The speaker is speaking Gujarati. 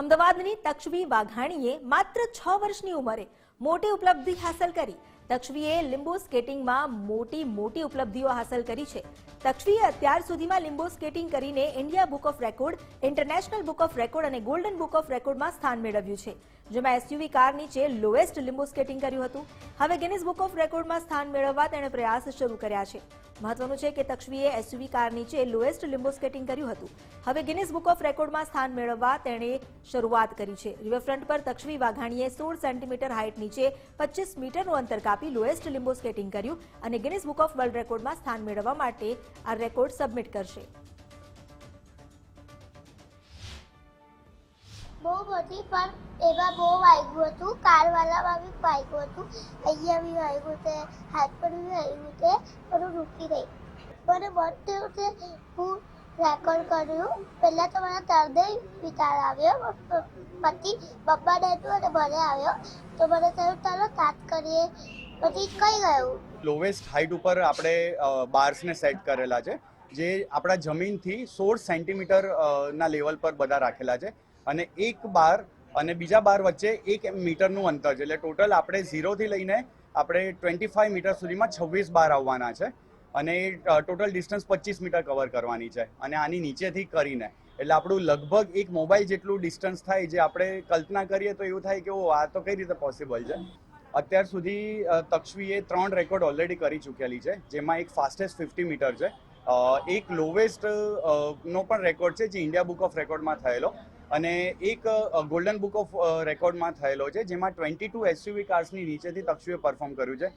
અમદાવાદની તક્ષવી વાઘાણીએ માત્ર છ વર્ષની ઉંમરે મોટી ઉપલબ્ધિ હાંસલ કરી. તક્ષવીએ લીંબુ સ્કેટિંગમાં મોટી મોટી ઉપલબ્ધિઓ હાંસલ કરી છે. તક્ષવીએ અત્યાર સુધીમાં લીંબુ સ્કેટિંગ કરીને India book of record, international book of record અને ગોલ્ડન બુક ઓફ રેકોર્ડમાં સ્થાન મેળવ્યું છે, જેમાં એસયુવી કાર નીચે લોએસ્ટ લીંબુ સ્કેટિંગ કર્યું હતું. હવે ગિનિસ બુક ઓફ રેકોર્ડમાં સ્થાન મેળવવા તેણે પ્રયાસ શરૂ કર્યા છે. મહત્વનું છે કે તક્ષવીએ એસયુવી કાર નીચે લોએસ્ટ લિમ્બો સ્કેટિંગ કર્યું હતું. હવે ગિનિસ બુક ઓફ રેકોર્ડમાં સ્થાન મેળવવા તેણે શરૂઆત કરી છે. રિવરફ્રન્ટ પર તક્ષવી વાઘાણીએ સોળ સેન્ટીમીટર હાઇટ નીચે પચીસ મીટરનું અંતર કાપી લોએસ્ટ લિમ્બો સ્કેટિંગ કર્યું અને ગિનિસ બુક ઓફ વર્લ્ડ રેકોર્ડમાં સ્થાન મેળવવા માટે આ રેકોર્ડ સબમિટ કરશે. બહુ બધી, પણ એમાં બહુ વાગ્યું હતું. કારવાલામાં બી વાગ્યું હતું. અહીંયા બી વાગ્યું છે, હાથ પર બી વાગ્યું છે, પણ હું રૂકી ગઈ મને મન થયું કે હું રેકોર્ડ કર્યું. પહેલાં તો મને તરદે વિચાર આવ્યો. પછી પપ્પાને હતું અને મને આવ્યો. તો મને થયું, ચાલો તાત કરીએ. પછી કઈ ગયું? લોવેસ્ટ હાઇટ ઉપર આપણે બાર્સને સેટ કરેલા છે. જે આપણા જમીનથી સોળ સેન્ટીમીટર ના લેવલ પર બધા રાખેલા છે. અને એક બાર અને બીજા બાર વચ્ચે એક મીટરનું અંતર છે. એટલે ટોટલ આપણે ઝીરોથી લઈને આપણે ટ્વેન્ટી ફાઈવ મીટર સુધીમાં છવ્વીસ બાર આવવાના છે. અને ટોટલ ડિસ્ટન્સ પચીસ મીટર કવર કરવાની છે અને આની નીચેથી કરીને. એટલે આપણું લગભગ એક મોબાઈલ જેટલું ડિસ્ટન્સ થાય જે આપણે કલ્પના કરીએ તો એવું થાય કે ઓ આ તો કઈ રીતે પોસિબલ છે? અત્યાર સુધી તક્ષવીએ ત્રણ રેકોર્ડ ઓલરેડી કરી ચૂકેલી છે, જેમાં એક ફાસ્ટેસ્ટ ફિફ્ટી મીટર છે. એક લોવેસ્ટ નો પણ રેકોર્ડ છે, જે ઇન્ડિયા બુક ઓફ રેકોર્ડમાં થયેલો. અને એક ગોલ્ડન બુક ઓફ રેકોર્ડમાં થયેલો છે, જેમાં ટ્વેન્ટી ટુ એસયુવી કાર્સની નીચેથી તક્ષુએ પરફોર્મ કર્યું છે.